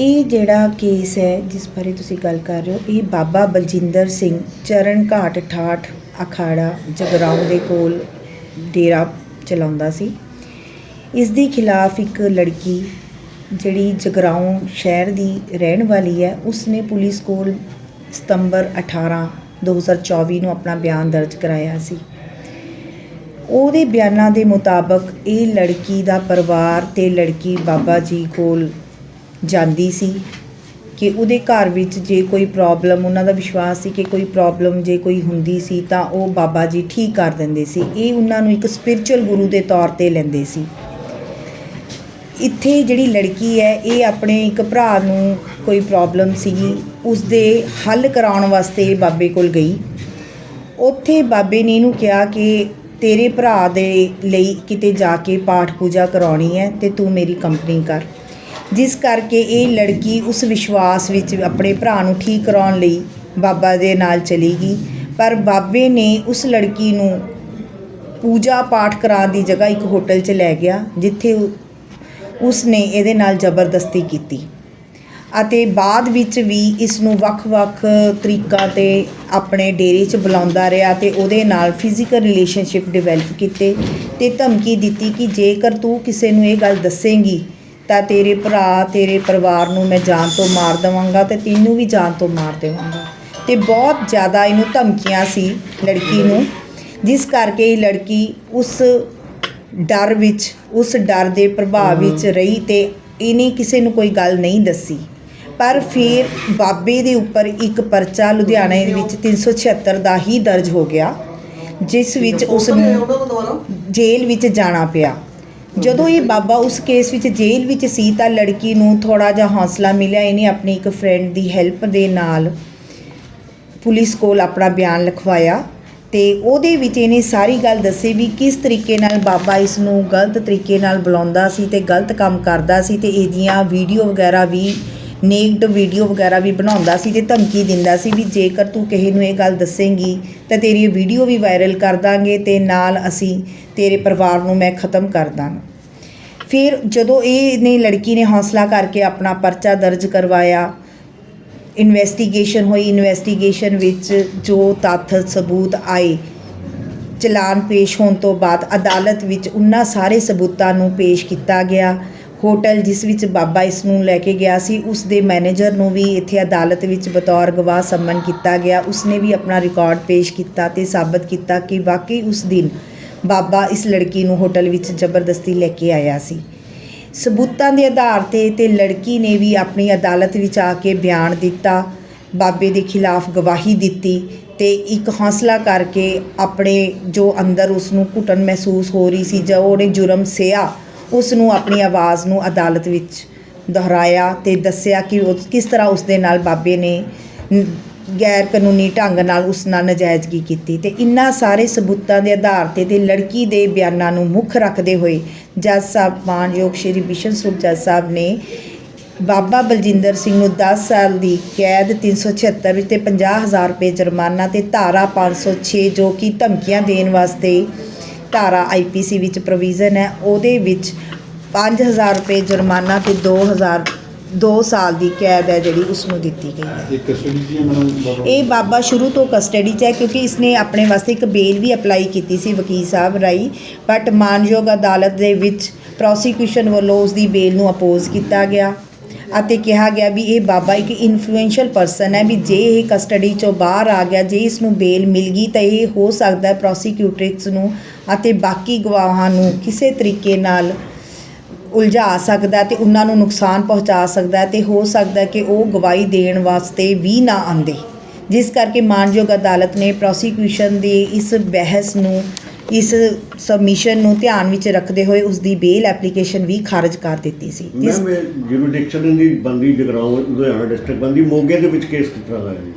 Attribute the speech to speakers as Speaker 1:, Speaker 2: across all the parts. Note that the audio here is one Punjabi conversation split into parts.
Speaker 1: ਇਹ ਜਿਹੜਾ ਕੇਸ ਹੈ, ਜਿਸ ਬਾਰੇ ਤੁਸੀਂ ਗੱਲ ਕਰ ਰਹੇ ਹੋ, ਇਹ ਬਾਬਾ ਬਲਜਿੰਦਰ ਸਿੰਘ ਚਰਨ ਘਾਟ ਠਾਠ ਅਖਾੜਾ ਜਗਰਾਉਂ ਦੇ ਕੋਲ ਡੇਰਾ ਚਲਾਉਂਦਾ ਸੀ। ਇਸ ਦੇ ਖਿਲਾਫ ਇੱਕ ਲੜਕੀ ਜਿਹੜੀ ਜਗਰਾਉਂ ਸ਼ਹਿਰ ਦੀ ਰਹਿਣ ਵਾਲੀ ਹੈ, ਉਸਨੇ ਪੁਲਿਸ ਕੋਲ ਸਤੰਬਰ 18 2024 ਨੂੰ ਆਪਣਾ ਬਿਆਨ ਦਰਜ ਕਰਾਇਆ ਸੀ। ਉਹਦੇ ਬਿਆਨਾਂ ਦੇ ਮੁਤਾਬਕ ਇਹ ਲੜਕੀ ਦਾ ਪਰਿਵਾਰ ਤੇ ਲੜਕੀ ਬਾਬਾ ਜੀ ਕੋਲ ਜਾਂਦੀ ਸੀ ਕਿ ਉਹਦੇ ਘਰ ਵਿੱਚ ਜੇ ਕੋਈ ਪ੍ਰੋਬਲਮ ਉਹਨਾਂ ਦਾ ਵਿਸ਼ਵਾਸ ਸੀ ਕਿ ਕੋਈ ਪ੍ਰੋਬਲਮ ਜੇ ਕੋਈ ਹੁੰਦੀ ਸੀ ਤਾਂ ਉਹ ਬਾਬਾ ਜੀ ਠੀਕ ਕਰ ਦਿੰਦੇ ਸੀ। ਇਹ ਉਹਨਾਂ ਨੂੰ ਇੱਕ ਸਪਿਰਚੁਅਲ ਗੁਰੂ ਦੇ ਤੌਰ ਤੇ ਲੈਂਦੇ ਸੀ। ਇੱਥੇ ਜਿਹੜੀ ਲੜਕੀ ਹੈ, ਇਹ ਆਪਣੇ ਇੱਕ ਭਰਾ ਨੂੰ ਕੋਈ ਪ੍ਰੋਬਲਮ ਸੀਗੀ ਉਸ ਦੇ ਹੱਲ ਕਰਾਉਣ ਵਾਸਤੇ ਬਾਬੇ ਕੋਲ ਗਈ। ਉੱਥੇ ਬਾਬੇ ਨੇ ਇਹਨੂੰ ਕਿਹਾ ਕਿ ਤੇਰੇ ਭਰਾ ਦੇ ਲਈ ਕਿਤੇ ਜਾ ਕੇ ਪਾਠ ਪੂਜਾ ਕਰਾਉਣੀ ਹੈ ਤੇ ਤੂੰ ਮੇਰੀ ਕੰਪਨੀ ਕਰ। ਜਿਸ ਕਰਕੇ ਇਹ ਲੜਕੀ ਉਸ ਵਿਸ਼ਵਾਸ ਵਿੱਚ ਆਪਣੇ ਭਰਾ ਨੂੰ ਠੀਕ ਕਰਾਉਣ ਲਈ ਬਾਬਾ ਦੇ ਨਾਲ ਚਲੀ ਗਈ। ਪਰ ਬਾਬੇ ਨੇ ਉਸ ਲੜਕੀ ਨੂੰ ਪੂਜਾ ਪਾਠ ਕਰਾਉਣ ਦੀ ਜਗ੍ਹਾ ਇੱਕ ਹੋਟਲ 'ਚ ਲੈ ਗਿਆ, ਜਿੱਥੇ ਉਸ ਨੇ ਇਹਦੇ ਨਾਲ ਜ਼ਬਰਦਸਤੀ ਕੀਤੀ। ਅਤੇ ਬਾਅਦ ਵਿੱਚ ਵੀ ਇਸ ਨੂੰ ਵੱਖ-ਵੱਖ ਤਰੀਕਾਂ ਤੇ ਆਪਣੇ ਡੇਰੇ 'ਚ ਬੁਲਾਉਂਦਾ ਰਿਹਾ ਤੇ ਉਹਦੇ ਨਾਲ ਫਿਜ਼ੀਕਲ ਰਿਲੇਸ਼ਨਸ਼ਿਪ ਡਿਵੈਲਪ ਕੀਤੇ ਤੇ ਧਮਕੀ ਦਿੱਤੀ ਕਿ ਜੇਕਰ ਤੂੰ ਕਿਸੇ ਨੂੰ ਇਹ ਗੱਲ ਦੱਸੇਂਗੀ ਤਾਂ ਤੇਰੇ ਭਰਾ ਤੇਰੇ ਪਰਿਵਾਰ ਨੂੰ ਮੈਂ ਜਾਨ ਤੋਂ ਮਾਰ ਦੇਵਾਂਗਾ ਤੇ ਤੈਨੂੰ ਵੀ ਜਾਨ ਤੋਂ ਮਾਰ ਦੇਵਾਂਗਾ। ਤੇ ਬਹੁਤ ਜ਼ਿਆਦਾ ਇਹਨੂੰ ਧਮਕੀਆਂ ਸੀ ਲੜਕੀ ਨੂੰ ਜਿਸ ਕਰਕੇ ਇਹ ਲੜਕੀ ਉਸ ਡਰ ਵਿੱਚ ਉਸ ਡਰ ਦੇ ਪ੍ਰਭਾਵ ਵਿੱਚ ਰਹੀ ਤੇ ਇਹਨੇ ਕਿਸੇ ਨੂੰ ਕੋਈ ਗੱਲ ਨਹੀਂ ਦੱਸੀ। ਪਰ ਫਿਰ ਬਾਬੇ ਦੇ ਉੱਪਰ ਇੱਕ ਪਰਚਾ ਲੁਧਿਆਣੇ ਦੇ ਵਿੱਚ 376 ਦਾ ਹੀ ਦਰਜ ਹੋ ਗਿਆ ਜਿਸ ਵਿੱਚ ਉਸ ਨੂੰ ਜੇਲ੍ਹ ਵਿੱਚ ਜਾਣਾ ਪਿਆ। ਜਦੋਂ ਇਹ ਬਾਬਾ ਉਸ ਕੇਸ ਵਿੱਚ ਜੇਲ੍ਹ ਵਿੱਚ ਸੀ ਤਾਂ ਲੜਕੀ ਨੂੰ ਥੋੜਾ ਜਿਹਾ ਹੌਸਲਾ ਮਿਲਿਆ। ਇਹਨੇ ਆਪਣੀ ਇੱਕ ਫਰੈਂਡ ਦੀ ਹੈਲਪ ਦੇ ਨਾਲ ਪੁਲਿਸ ਕੋਲ ਆਪਣਾ ਬਿਆਨ ਲਿਖਵਾਇਆ ਤੇ ਉਹਦੇ ਵਿੱਚ ਇਹਨੇ ਸਾਰੀ ਗੱਲ ਦੱਸੀ ਵੀ ਕਿਸ ਤਰੀਕੇ ਨਾਲ ਬਾਬਾ ਇਸ ਨੂੰ ਗਲਤ ਤਰੀਕੇ ਨਾਲ ਬੁਲਾਉਂਦਾ ਸੀ ਤੇ ਗਲਤ ਕੰਮ ਕਰਦਾ ਸੀ ਤੇ ਇਹਦੀਆਂ ਵੀਡੀਓ ਵਗੈਰਾ ਵੀ ਨੇਕਡ ਵੀਡੀਓ ਵਗੈਰਾ ਵੀ ਬਣਾਉਂਦਾ ਸੀ ਤੇ ਧਮਕੀ ਦਿੰਦਾ ਸੀ ਵੀ ਜੇਕਰ ਤੂੰ ਕਿਸੇ ਨੂੰ ਇਹ ਗੱਲ ਦੱਸੇਂਗੀ, ਤਾਂ ਤੇਰੀ ਵੀਡੀਓ ਵੀ ਵਾਇਰਲ ਕਰ ਦਾਂਗੇ ਤੇ ਨਾਲ ਅਸੀਂ ਤੇਰੇ ਪਰਿਵਾਰ ਨੂੰ ਮੈਂ ਖਤਮ ਕਰ ਦਾਂਗਾ। ਫਿਰ ਜਦੋਂ ਇਹ ਨੇ ਲੜਕੀ ਨੇ ਹੌਸਲਾ ਕਰਕੇ ਆਪਣਾ ਪਰਚਾ ਦਰਜ ਕਰਵਾਇਆ ਇਨਵੈਸਟੀਗੇਸ਼ਨ ਹੋਈ ਇਨਵੈਸਟੀਗੇਸ਼ਨ ਵਿੱਚ ਜੋ ਤੱਥ, ਸਬੂਤ ਆਏ, ਚਲਾਨ ਪੇਸ਼ ਹੋਣ ਤੋਂ ਬਾਅਦ ਅਦਾਲਤ ਵਿੱਚ ਉਹਨਾਂ ਸਾਰੇ ਸਬੂਤਾਂ ਨੂੰ ਪੇਸ਼ ਕੀਤਾ ਗਿਆ। ਹੋਟਲ ਜਿਸ ਵਿੱਚ ਬਾਬਾ ਇਸ ਨੂੰ ਲੈ ਕੇ ਗਿਆ ਸੀ, ਉਸ ਦੇ ਮੈਨੇਜਰ ਨੂੰ ਵੀ ਇੱਥੇ ਅਦਾਲਤ ਵਿੱਚ ਬਤੌਰ ਗਵਾਹ ਸੰਮਨ ਕੀਤਾ ਗਿਆ। ਉਸਨੇ ਵੀ ਆਪਣਾ ਰਿਕਾਰਡ ਪੇਸ਼ ਕੀਤਾ ਤੇ ਸਾਬਤ ਕੀਤਾ ਕਿ ਵਾਕਈ ਉਸ ਦਿਨ ਬਾਬਾ ਇਸ ਲੜਕੀ ਨੂੰ ਹੋਟਲ ਵਿੱਚ ਜ਼ਬਰਦਸਤੀ ਲੈ ਕੇ ਆਇਆ ਸੀ। ਸਬੂਤਾਂ ਦੇ ਆਧਾਰ ਤੇ ਤੇ ਲੜਕੀ ਨੇ ਵੀ ਆਪਣੀ ਅਦਾਲਤ ਵਿੱਚ ਆ ਕੇ ਬਿਆਨ ਦਿੱਤਾ, ਬਾਬੇ ਦੇ ਖਿਲਾਫ ਗਵਾਹੀ ਦਿੱਤੀ ਤੇ ਇੱਕ ਹੌਸਲਾ ਕਰਕੇ ਆਪਣੇ ਜੋ ਅੰਦਰ ਉਸ ਨੂੰ ਘੁਟਨ ਮਹਿਸੂਸ ਹੋ ਰਹੀ ਸੀ ਜਾਂ ਉਹਨੇ ਜੁਰਮ ਸਿਆ ਉਸ ਨੂੰ ਆਪਣੀ ਆਵਾਜ਼ ਨੂੰ ਅਦਾਲਤ ਵਿੱਚ ਦੁਹਰਾਇਆ ਤੇ ਦੱਸਿਆ ਕਿ ਉਹ ਕਿਸ ਤਰ੍ਹਾਂ ਉਸ ਦੇ ਨਾਲ ਬਾਬੇ ਨੇ ਗੈਰ ਕਾਨੂੰਨੀ ਢੰਗ ਨਾਲ ਉਸ ਨਾਲ ਨਜਾਇਜ਼ਗੀ ਕੀਤੀ ਤੇ ਇਨ੍ਹਾਂ ਸਾਰੇ ਸਬੂਤਾਂ ਦੇ ਆਧਾਰ ਤੇ ਤੇ ਲੜਕੀ ਦੇ ਬਿਆਨਾਂ ਨੂੰ ਮੁੱਖ ਰੱਖਦੇ ਹੋਏ ਜੱਜ ਸਾਹਿਬ ਮਾਨਯੋਗ ਸ਼੍ਰੀ ਬਿਸ਼ਨ ਸੁਖ ਜੱਜ ਸਾਹਿਬ ਨੇ ਬਾਬਾ ਬਲਜਿੰਦਰ ਸਿੰਘ ਨੂੰ 10 ਸਾਲ ਦੀ ਕੈਦ 376 ਵਿੱਚ ਤੇ 50000 ਰੁਪਏ ਜੁਰਮਾਨਾ ਤੇ ਧਾਰਾ 506 ਜੋ ਕਿ ਧਮਕੀਆਂ ਦੇਣ ਵਾਸਤੇ ਧਾਰਾ ਆਈਪੀਸੀ ਵਿੱਚ ਪ੍ਰੋਵੀਜ਼ਨ ਹੈ ਉਹਦੇ ਵਿੱਚ 5000 ਰੁਪਏ ਜੁਰਮਾਨਾ ਤੇ 2000 2 ਸਾਲ ਦੀ ਕੈਦ ਹੈ ਜਿਹੜੀ ਉਸ ਨੂੰ ਦਿੱਤੀ ਗਈ ਹੈ।
Speaker 2: ਇਹ ਕਸਟਡੀ ਮੈਡਮ? ਬਾਬਾ
Speaker 1: ਸ਼ੁਰੂ ਤੋਂ ਕਸਟਡੀ 'ਚ ਹੈ ਕਿਉਂਕਿ ਇਸਨੇ ਆਪਣੇ ਵਾਸਤੇ ਇੱਕ ਬੇਲ ਵੀ ਅਪਲਾਈ ਕੀਤੀ ਸੀ ਵਕੀਲ ਸਾਹਿਬ ਰਾਈ ਬਟ ਮਾਨਯੋਗ ਅਦਾਲਤ ਦੇ ਵਿੱਚ ਪ੍ਰੋਸੀਕਿਊਸ਼ਨ ਵੱਲੋਂ ਉਸ ਦੀ ਬੇਲ ਨੂੰ ਅਪੋਜ਼ ਕੀਤਾ ਗਿਆ। ਅਤੇ ਕਿਹਾ ਗਿਆ ਵੀ ਇਹ ਬਾਬਾ ਇੱਕ ਇਨਫਲੂਐਂਸ਼ੀਅਲ ਪਰਸਨ ਹੈ ਵੀ ਜੇ ਇਹ ਕਸਟਡੀ 'ਚੋਂ ਬਾਹਰ ਆ ਗਿਆ, ਜੇ ਇਸ ਨੂੰ ਬੇਲ ਮਿਲ ਗਈ ਤਾਂ ਇਹ ਹੋ ਸਕਦਾ ਹੈ ਪ੍ਰੋਸੀਕਿਊਟਰਿਕਸ ਨੂੰ ਅਤੇ ਬਾਕੀ ਗਵਾਹਾਂ ਨੂੰ ਕਿਸੇ ਤਰੀਕੇ ਨਾਲ ਉਲਝਾ ਸਕਦਾ ਤੇ ਉਹਨਾਂ ਨੂੰ ਨੁਕਸਾਨ ਪਹੁੰਚਾ ਸਕਦਾ ਤੇ ਹੋ ਸਕਦਾ ਕਿ ਉਹ ਗਵਾਹੀ ਦੇਣ ਵਾਸਤੇ ਵੀ ਨਾ ਆਂਦੇ ਜਿਸ ਕਰਕੇ ਮਾਨਯੋਗ ਅਦਾਲਤ ਨੇ ਪ੍ਰੋਸੀਕਿਊਸ਼ਨ ਦੀ ਇਸ ਬਹਿਸ ਨੂੰ ਇਸ ਸਬਮਿਸ਼ਨ ਨੂੰ ਧਿਆਨ ਵਿੱਚ ਰੱਖਦੇ ਹੋਏ ਉਸ ਦੀ ਬੇਲ ਐਪਲੀਕੇਸ਼ਨ ਵੀ ਖਾਰਜ ਕਰ ਦਿੱਤੀ ਸੀ। ਜਿਸ
Speaker 3: ਮੈਮ ਜੁਰੀਡਿਕਸ਼ਨ ਦੀ ਬੰਦੀ ਜਗਰਾਉਂ ਲੁਧਿਆਣਾ ਡਿਸਟ੍ਰਿਕਟ ਬੰਦੀ ਮੋਗੇ ਦੇ ਵਿੱਚ ਕੇਸ ਦਾ ਹੈ ਜੀ?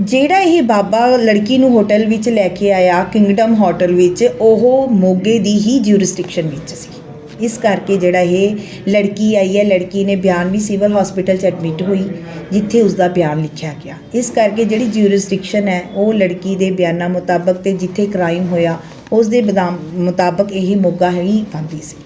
Speaker 1: ਜਿਹੜਾ ਇਹ ਬਾਬਾ ਲੜਕੀ ਨੂੰ ਹੋਟਲ ਵਿੱਚ ਲੈ ਕੇ ਆਇਆ ਕਿੰਗਡਮ ਹੋਟਲ ਵਿੱਚ ਉਹ ਮੋਗੇ ਦੀ ਹੀ ਜੂਰਿਸਡਿਕਸ਼ਨ ਵਿੱਚ ਸੀ। ਇਸ ਕਰਕੇ ਜਿਹੜਾ ਇਹ ਲੜਕੀ ਆਈ ਹੈ, ਲੜਕੀ ਨੇ ਬਿਆਨ ਵੀ ਸਿਵਲ ਹਸਪੀਟਲ 'ਚ ਐਡਮਿਟ ਹੋਈ, ਜਿੱਥੇ ਉਸ ਦਾ ਬਿਆਨ ਲਿਖਿਆ ਗਿਆ। ਇਸ ਕਰਕੇ ਜਿਹੜੀ ਜੂਰਿਸਡਿਕਸ਼ਨ ਹੈ, ਉਹ ਲੜਕੀ ਦੇ ਬਿਆਨਾਂ ਮੁਤਾਬਕ ਤੇ ਜਿੱਥੇ ਕ੍ਰਾਈਮ ਹੋਇਆ ਉਸ ਦੇ ਬਦਾਮ ਮੁਤਾਬਕ ਇਹ ਮੋਗਾ ਹੀ ਪਾਉਂਦੀ ਸੀ।